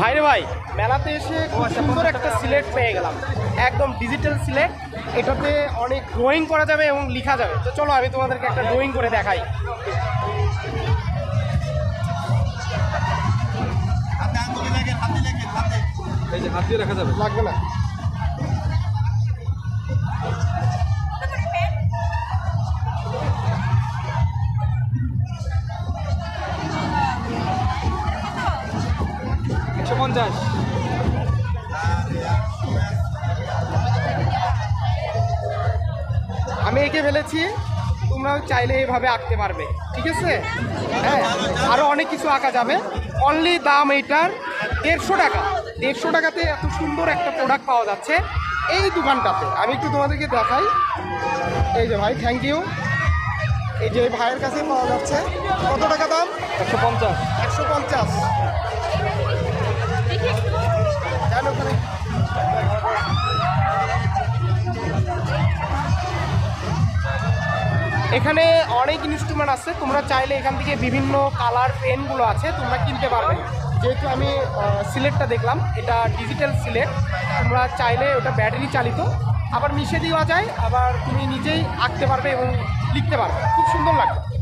ভাইরে ভাই মেলাতে এসে সুন্দর একটা সিলেট পেয়ে গেলাম। একদম ডিজিটাল সিলেট এটাতে অনেক ড্রয়িং করা যাবে এবং লেখা যাবে। তো চলো আমি তোমাদেরকে একটা ড্রয়িং করে দেখাই। হাতে যে হাত দিয়ে রাখা যাবে। লাগবে না? একশো পঞ্চাশ। আমি এঁকে ফেলেছি তোমরাও চাইলে এইভাবে আঁকতে পারবে ঠিক আছে? হ্যাঁ আরও অনেক কিছু আঁকা যাবে। অনলি দাম এইটার দেড়শো টাকা। দেড়শো টাকাতে এত সুন্দর একটা প্রোডাক্ট পাওয়া যাচ্ছে এই দোকানটাতে। আমি একটু তোমাদেরকে দেখাই। এই যে ভাই থ্যাংক ইউ এই যে ভাইয়ের কাছে পাওয়া যাচ্ছে। কত টাকা দাম? একশো পঞ্চাশ। একশো পঞ্চাশ। এখানে অনেক ইনস্ট্রুমেন্ট আছে, তোমরা চাইলে এখান থেকে বিভিন্ন কালার পেনগুলো আছে, তোমরা কিনতে পারবে। যেহেতু আমি সিলেটটা দেখলাম, এটা ডিজিটাল সিলেট, তোমরা চাইলে ওটা ব্যাটারি চালিত। আবার মিশে দেওয়া যায়, আবার তুমি নিজেই আঁকতে পারবে এবং লিখতে পারবে। খুব সুন্দর লাগবে।